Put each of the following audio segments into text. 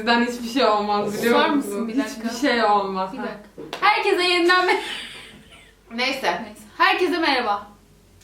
Sizden hiçbir şey olmaz biliyor Susar musun? mısın bir dakika? Hiçbir şey olmaz. Bir dakika. Herkese yeniden mer- Neyse. Neyse. Herkese merhaba.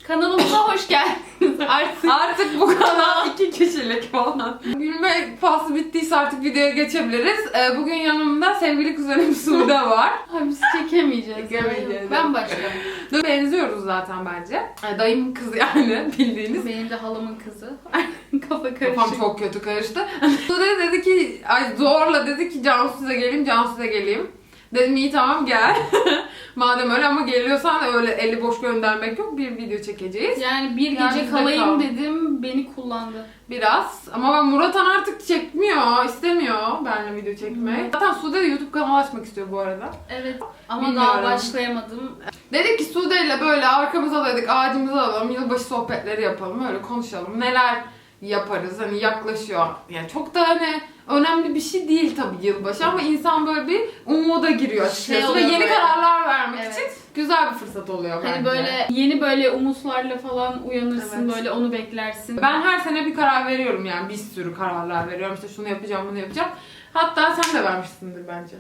Kanalımıza hoş geldiniz. Artık Artık bu kanal iki kişilik falan. Gülme faslı bittiyse artık videoya geçebiliriz. Ee, bugün yanımda sevgili kuzenim Sude var. Ay, biz çekemeyeceğiz. Çekemeyeceğiz. Ben başlıyorum. Dur, Benziyoruz zaten bence. Ee, Dayımın kızı yani bildiğiniz. Benim de halamın kızı. Kafa karışık. Kafam çok kötü karıştı. Sude dedi ki, ay zorla dedi ki Cansu size geleyim, Cansu size geleyim. Dedim iyi tamam gel. Madem öyle ama geliyorsan öyle eli boş göndermek yok. Bir video çekeceğiz. Yani bir Yani gece bizde kalayım kal. dedim beni kullandı. Biraz. Ama ben Murathan artık çekmiyor, istemiyor benimle video çekmeyi. Zaten Sude de YouTube kanalı açmak istiyor bu arada. Evet ama Bilmiyorum. daha başlayamadım. Dedik ki Sude ile böyle arkamıza dedik ağacımızı alalım, yılbaşı sohbetleri yapalım, öyle konuşalım. Neler yaparız hani yaklaşıyor. Yani çok da hani önemli bir şey değil tabii yılbaşı ama insan böyle bir umuda giriyor açıkçası Şey ve yeni böyle. kararlar vermek Evet. için güzel bir fırsat oluyor bence. Hani böyle yeni böyle umutlarla falan uyanırsın Evet. böyle onu beklersin. Ben her sene bir karar veriyorum yani bir sürü kararlar veriyorum işte şunu yapacağım bunu yapacağım. Hatta sen de vermişsindir bence.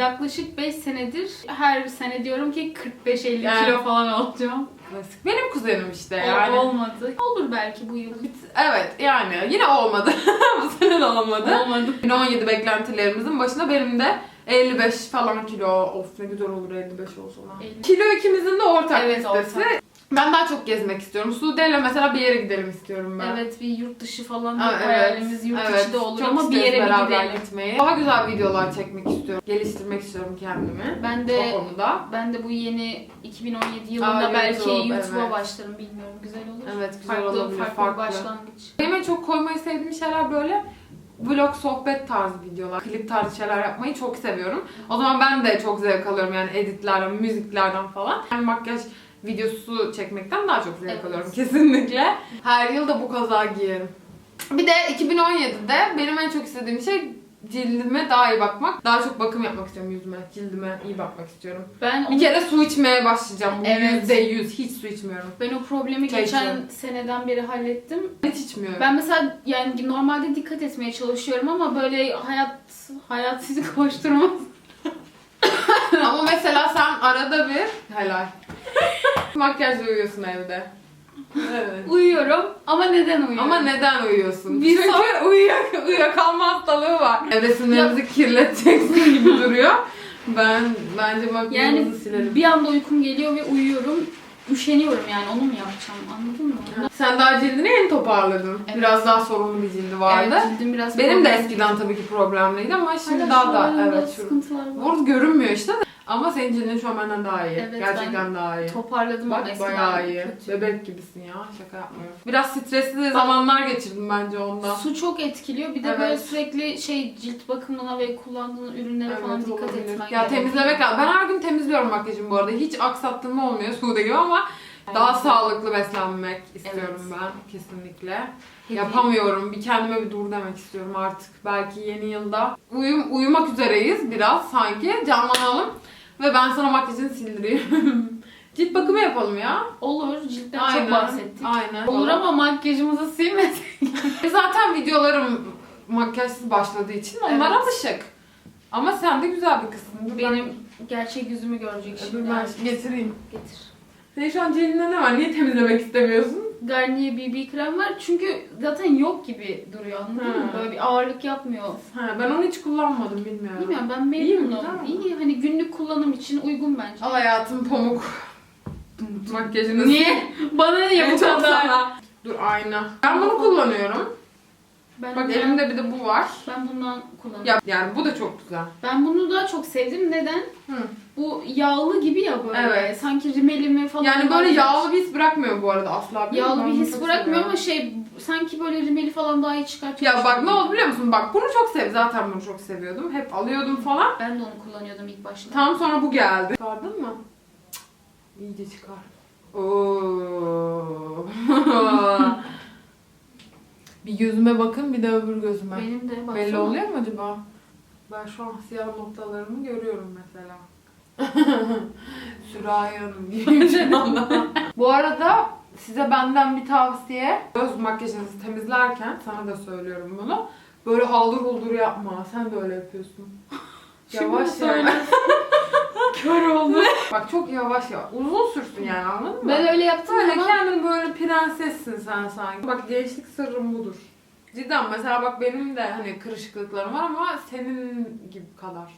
Yaklaşık 5 senedir her sene diyorum ki 45-50 Yani. kilo falan olacağım. Klasik. Benim kuzenim işte O- yani. Olmadı. Olur belki bu yıl. Evet yani yine olmadı. Bu sene de olmadı. Olmadı. 2017 beklentilerimizin başında benim de 55 falan kilo. Of ne güzel olur 55 olsa. lan. 50. Kilo ikimizin de ortak Evet, listesi. ortak. Ben daha çok gezmek istiyorum. Sude'yle mesela bir yere gidelim istiyorum ben. Evet bir yurt dışı falan Ha, hep hayalimiz yurt evet. içi de olur Çok ama bir yere bir beraber gidelim. gitmeyi. Daha güzel videolar çekmek istiyorum. Geliştirmek istiyorum kendimi. Ben O de konuda. ben de bu yeni 2017 yılında Aa, belki YouTube, YouTube'a evet. başlarım bilmiyorum güzel olur. Evet güzel farklı, olabilir. farklı, Farklı. başlangıç. Benim en çok koymayı sevdiğim şeyler böyle vlog, sohbet tarzı videolar, klip tarzı şeyler yapmayı çok seviyorum. O zaman ben de çok zevk alıyorum yani editlerden, müziklerden falan. Yani makyaj videosu çekmekten daha çok zevk Evet. alıyorum kesinlikle. Her yıl da bu kaza giyerim. Bir de 2017'de benim en çok istediğim şey cildime daha iyi bakmak. Daha çok bakım yapmak istiyorum yüzüme, cildime iyi bakmak istiyorum. Ben Bir onu- kere su içmeye başlayacağım. Bu Evet. yüzde yüz. Hiç su içmiyorum. ben o problemi Çay geçen seneden beri hallettim. Hiç içmiyorum. Ben mesela yani normalde dikkat etmeye çalışıyorum ama böyle hayat hayat sizi koşturmaz. Ama mesela sen arada bir helal. Makyajla uyuyorsun evde. Evet. Uyuyorum ama neden uyuyorum? Ama neden uyuyorsun? Bir Çünkü sor- uyuyak, uyuyakalma hastalığı var. Evde sinirlerimizi kirleteceksin gibi duruyor. Ben bence makyajımızı Yani silelim. bir anda uykum geliyor ve uyuyorum. Üşeniyorum yani onu mu yapacağım anladın mı? Sen daha cildini yeni toparladın. Evet. Biraz daha sorunlu bir cildi vardı. Evet, cildim biraz Benim de eskiden tabii ki problemliydi ama şimdi Hala daha da evet şu. sıkıntılar var. Burada görünmüyor işte. Ama senin cildin şu an benden daha iyi. Evet, Gerçekten daha iyi. Toparladım ama Bak eskiden bayağı iyi. kötü. Bebek gibisin ya. Şaka yapmıyorum. Biraz stresli zamanlar geçirdim bence ondan. Su çok etkiliyor. Bir de Evet. böyle sürekli şey cilt bakımına ve kullandığın ürünlere falan Evet, dikkat olabilir. etmen Ya temizlemek lazım. Ben her gün temizliyorum makyajımı bu arada. Hiç aksattığım olmuyor Sude gibi ama daha sağlıklı beslenmek istiyorum Evet. ben kesinlikle. Yapamıyorum. Bir kendime bir dur demek istiyorum artık. Belki yeni yılda uyum, uyumak üzereyiz biraz sanki. Canlanalım. Ve ben sana makyajını sildireyim. Cilt bakımı yapalım ya. Olur. Ciltten çok bahsettik. Aynen. Olur ama makyajımızı silmesek. E Zaten videolarım makyajsız başladığı için onlar Evet. alışık. Ama sen de güzel bir kızsın. Dur ben- Benim gerçek yüzümü görecek Dur şimdi. ben getireyim. Getir. Senin şu an cildinde ne var? Niye temizlemek istemiyorsun? Garnier BB krem var çünkü zaten yok gibi duruyor anladın mı? Ha. Böyle bir ağırlık yapmıyor. Ha, ben onu hiç kullanmadım bilmiyorum. Bilmiyorum ben İyi mi, memnunum. güzel mi? İyi hani günlük kullanım için uygun bence. Al hayatım pamuk. Makyajını Niye? Bana ne En bu çok sana. Dur ayna. Ben bunu kullanıyorum. Ben, Bak ben, elimde bir de bu var. ben bundan kullanıyorum. Ya yani bu da çok güzel. Ben bunu daha çok sevdim. Neden? Hı. Bu yağlı gibi ya böyle. Evet. Sanki rimelimi falan. Yani böyle var. yağlı bir his bırakmıyor bu arada asla. Yağlı Ben bir his çok bırakmıyor seviyorum. ama şey sanki böyle rimeli falan daha iyi çıkartıyor. Ya bak ne oldu biliyor musun? Bak bunu çok sev. Zaten bunu çok seviyordum. Hep alıyordum falan. Ben de onu kullanıyordum ilk başta. Tam sonra bu geldi. Çıkardın mı? Cık, İyice çıkar. Oo. bir gözüme bakın bir de öbür gözüme. Benim de baksana. Belli oluyor mu acaba? Ben şu an siyah noktalarımı görüyorum mesela. Sürahi Hanım gibi şu anda. Bu arada size benden bir tavsiye. Göz makyajınızı temizlerken sana da söylüyorum bunu. Böyle haldır huldur yapma. Sen de öyle yapıyorsun. Yavaş Şimdi ya. söyle. Kör oldum. Bak çok yavaş ya. Uzun sürsün yani anladın mı? Ben öyle yaptım Böyle ama kendin böyle prensessin sen sanki. Bak gençlik sırrım budur. Cidden mesela bak benim de hani kırışıklıklarım var ama senin gibi kadar.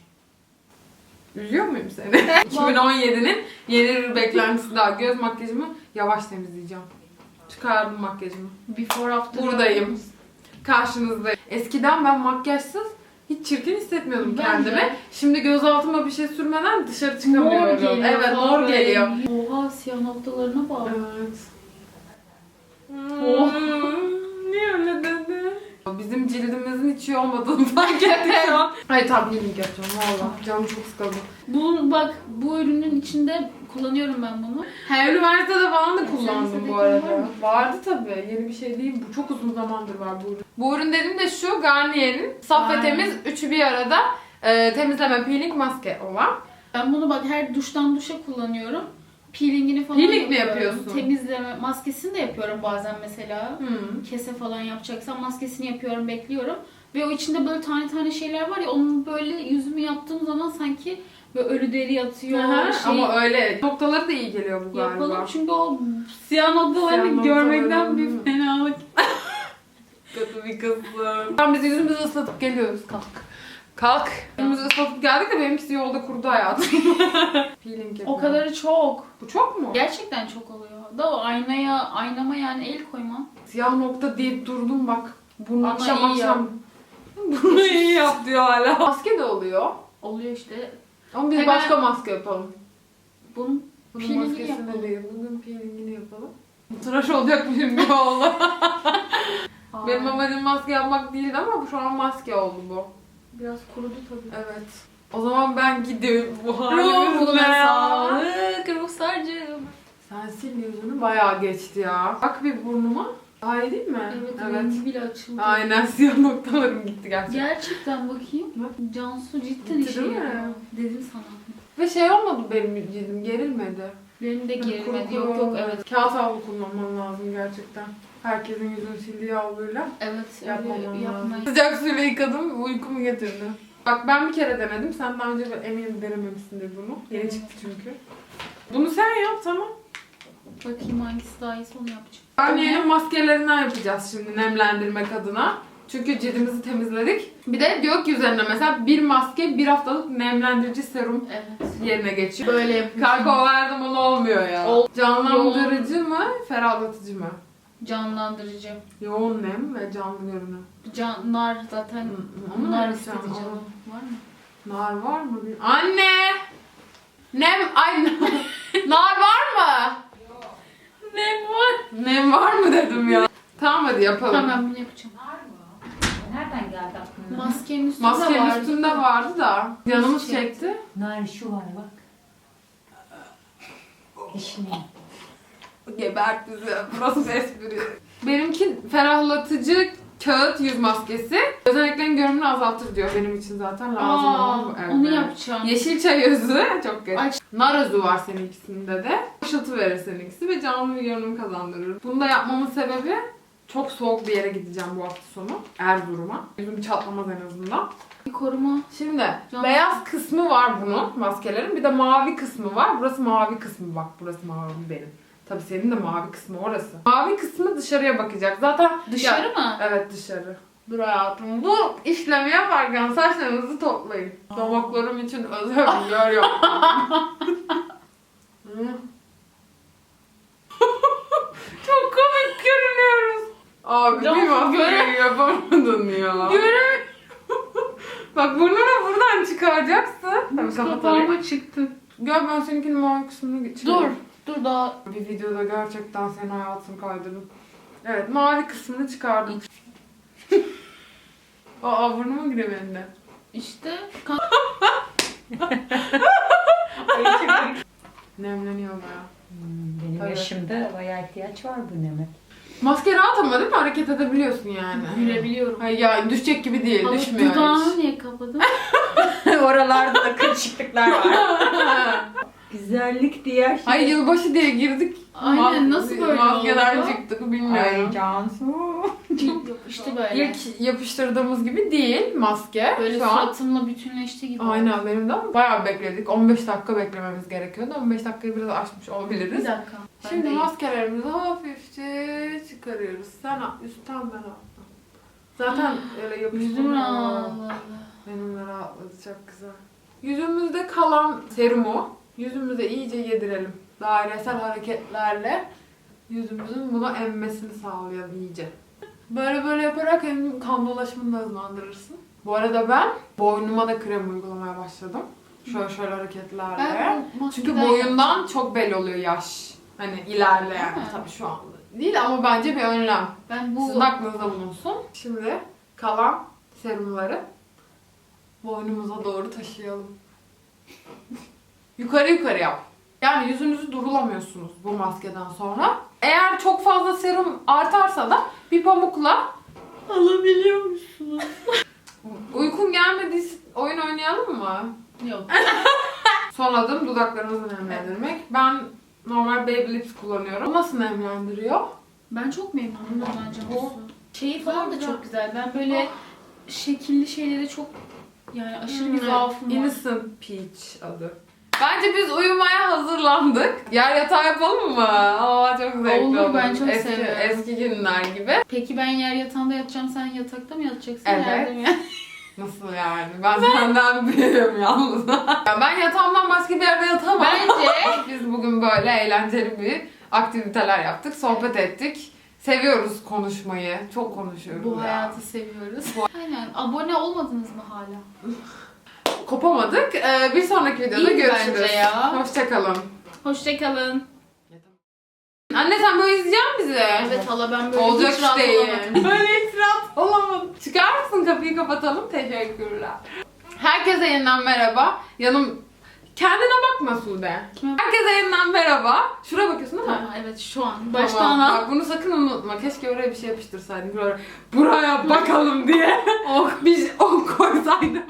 Üzüyor muyum seni? 2017'nin yeni bir beklentisi daha. Göz makyajımı yavaş temizleyeceğim. Çıkardım makyajımı. before after. Buradayım. Karşınızdayım. Eskiden ben makyajsız hiç çirkin hissetmiyordum Ben kendimi. de. Şimdi gözaltıma bir şey sürmeden dışarı Mor çıkamıyorum. geliyor. evet mor geliyor. Oha siyah noktalarına bak. Evet. Oh. Hmm, Niye öyle dedin? Bizim cildimizin hiç iyi olmadığını fark ettik şu an. Hayır tamam peeling yapacağım valla. Canım çok sıkıldı. Bu bak bu ürünün içinde kullanıyorum ben bunu. Her üniversitede falan da kullandım bu arada. Vardı tabii. Yeni bir şey değil. Bu çok uzun zamandır var bu ürün. Bu ürün dediğim de şu Garnier'in saf ve Aynen. temiz üçü bir arada e, temizleme peeling maske olan. Ben bunu bak her duştan duşa kullanıyorum. Peelingini falan Peeling mi yapıyorsun? Temizleme maskesini de yapıyorum bazen mesela. Hmm. Kese falan yapacaksam maskesini yapıyorum, bekliyorum. Ve o içinde böyle tane tane şeyler var ya onun böyle yüzümü yaptığım zaman sanki böyle ölü deri yatıyor. Aha, şey Ama öyle noktaları da iyi geliyor bu galiba. yapalım çünkü o siyah noktalarını görmekten bir fenalık. Kötü bir kızım. Tamam biz yüzümüzü ıslatıp geliyoruz. Kalk. Kalk. Yüzümüzü ıslatıp geldik de benimkisi yolda kurudu hayatım. Peeling. O kadarı çok. Bu çok mu? Gerçekten çok oluyor. Da o aynaya, aynama yani el koyma. Siyah nokta deyip durdum bak. Bunu akşam akşam. Bunu iyi yap diyor hala. Maske de oluyor. Oluyor işte. Ama biz Hemen- başka maske yapalım. Bunun Bunun Peelingini maskesini yapalım. değil. Bunun peelingini yapalım. Tıraş olacakmışım gibi oldu. Benim amacım maske yapmak değildi ama şu an maske oldu bu. biraz kurudu tabii. Evet. O zaman ben gidiyorum bu halimle. sağlık ruhsarcığım. Sen sil yüzünü bayağı geçti ya. Bak bir burnuma. İyi değil mi? Evet, rengi bile açıldı. Aynen siyah noktalarım gitti gerçekten. Gerçekten bakayım. Bak. Cansu cidden Gitti işe değil mi? yarıyor. Dedim sana. Ve şey olmadı benim cildim gerilmedi. Benim de Kuru gerilmedi. Yok yok evet. Kağıt havlu kullanman lazım gerçekten. Herkesin yüzünü sildiği havluyla Evet yapmaman öyle lazım. Sıcak suyla yıkadım uykumu getirdi. Bak ben bir kere denedim. Sen daha önce eminim denememişsindir bunu. Yeni çıktı çünkü. Bunu sen yap tamam. Bakayım hangisi daha iyisi onu yapacağım. Garnier'in maskelerinden yapacağız şimdi nemlendirmek adına. Çünkü cildimizi temizledik. Bir de diyor ki üzerine mesela bir maske bir haftalık nemlendirici serum Evet. yerine geçiyor. Böyle yapıyorsun. Kanka o her zaman olmuyor ya. Ol- Canlandırıcı mı, ferahlatıcı mı? Canlandırıcı. Yoğun nem ve canlı görünüm. Can, nar zaten Onu nar ne istedi canım. Var mı? Nar var mı? Anne! Nem, ay nar var? Nem var mı dedim ya. Tamam hadi yapalım. Tamam ben bunu yapacağım. Nereden geldi aklına? Maskenin üstünde Maskenin vardı. üstünde vardı da canımız Çekti. çekti. Nar şu var bak. Kişniği. Gebert bizi. Burası espri. Benimki ferahlatıcı kağıt yüz maskesi. Özellikle görünümünü azaltır diyor. Benim için zaten lazım Aa, olan bu. Evet. onu yapacağım. Yeşil çay özü çok kötü. Ay. Nar özü var seninkisinde de. Işıltı verir seninkisi ve canlı bir görünüm kazandırır. Bunu da yapmamın sebebi çok soğuk bir yere gideceğim bu hafta sonu. Erzurum'a. Yüzüm çatlamaz en azından. Bir koruma. Şimdi Canlı. beyaz kısmı var bunun maskelerin. Bir de mavi kısmı var. Burası mavi kısmı bak. Burası mavi benim. Tabii senin de mavi kısmı orası. Mavi kısmı dışarıya bakacak. Zaten Dışarı Ya- mı? Evet dışarı. Dur hayatım. Bu işlemi yaparken saçlarınızı toplayın. Damaklarım için özel bir yer yaptım. Hı. Çok komik görünüyoruz. Abi bir göre- yapamadın ya. Göre. Bak burnunu buradan çıkaracaksın. Tabii kapatalım. Kapağıma çıktı. Gel ben seninkinin mavi kısmını geçireyim. Dur daha. Bir videoda gerçekten senin hayatını kaydırdım. Evet mavi kısmını çıkardım. Aa burnuma giriyor benim de. İşte. Kan- Nemleniyor baya. Hmm, Benim Tabii. yaşımda bayağı ihtiyaç var bu neme. Maske rahat ama değil mi? Hareket edebiliyorsun yani. Gülebiliyorum. Hayır ya düşecek gibi değil. Ama Düşmüyor Dudağını hiç. niye kapadın? Oralarda da kırışıklıklar var. Güzellik diye şey. Hayır yılbaşı diye girdik. Aynen, nasıl böyle Maskeden oldu? çıktık bilmiyorum. Ay Cansu. İşte böyle. İlk yapıştırdığımız gibi değil maske. Böyle Şu an. suratımla bütünleşti gibi. oldu. Aynen benim de ama bayağı bekledik. 15 dakika beklememiz gerekiyordu. 15 dakikayı biraz aşmış Bir olabiliriz. dakika. Ben Şimdi de- maskelerimizi hafifçe çıkarıyoruz. Sen üstten ben alttan. Zaten öyle Yüzüm yapıştırma. rahatladı. Benim de rahatladı çok güzel. Yüzümüzde kalan serumu yüzümüze iyice yedirelim. Dairesel hareketlerle yüzümüzün bunu emmesini sağlayalım iyice. Böyle böyle yaparak hem kan dolaşımını da hızlandırırsın. Bu arada ben boynuma da krem uygulamaya başladım. Şöyle şöyle hareketlerle. Ben Çünkü boyundan çok belli oluyor yaş. Hani ilerleyen tabii şu anda değil ama bence bir önlem. Ben bu Sizin aklınızda bulunsun. Şimdi kalan serumları boynumuza doğru taşıyalım. Yukarı yukarı yap. Yani yüzünüzü durulamıyorsunuz bu maskeden sonra. Eğer çok fazla serum artarsa da bir pamukla alabiliyor musunuz? uykun gelmediyse oyun oynayalım mı? Yok. Son adım dudaklarımızı nemlendirmek. Ben normal Baby Lips kullanıyorum. Bu nasıl nemlendiriyor? Ben çok memnunum bundan Cansu. Bu- Şeyi falan da çok güzel. Ben böyle şekilli şeylere çok yani aşırı Hmm, bir zaafım var. Innocent Peach adı. Bence biz uyumaya hazırlandık. Yer yatağı yapalım mı? Aa çok zevkli Olur, olur. ben çok eski, seviyorum. Eski günler gibi. Peki ben yer yatağında yatacağım, sen yatakta mı yatacaksın? Evet. Yerde mi yat- Nasıl yani? Ben senden büyüğüm yalnız. Ya ben yatağımdan başka bir yerde yatamam. Bence Biz bugün böyle eğlenceli bir aktiviteler yaptık, sohbet ettik. Seviyoruz konuşmayı. Çok konuşuyoruz bu ya. hayatı seviyoruz. Aynen. Abone olmadınız mı hala? Kopamadık. Ee, bir sonraki videoda İyi görüşürüz. bence ya. Hoşçakalın. Hoşçakalın. Anne sen böyle izleyecek misin bizi? Evet hala ben böyle Olacak hiç iş rahat değil. olamadım. Böyle rahat olamadım. Çıkar mısın kapıyı kapatalım? Teşekkürler. Herkese yeniden merhaba. Yanım... Kendine bakma Sude. Kime- Herkese yeniden merhaba. Şuraya bakıyorsun değil mi? Tamam, evet şu an. Tamam. Baştan al. Bak bunu sakın unutma. Keşke oraya bir şey yapıştırsaydım. Buraya, buraya bakalım diye. oh, bir ok koysaydım.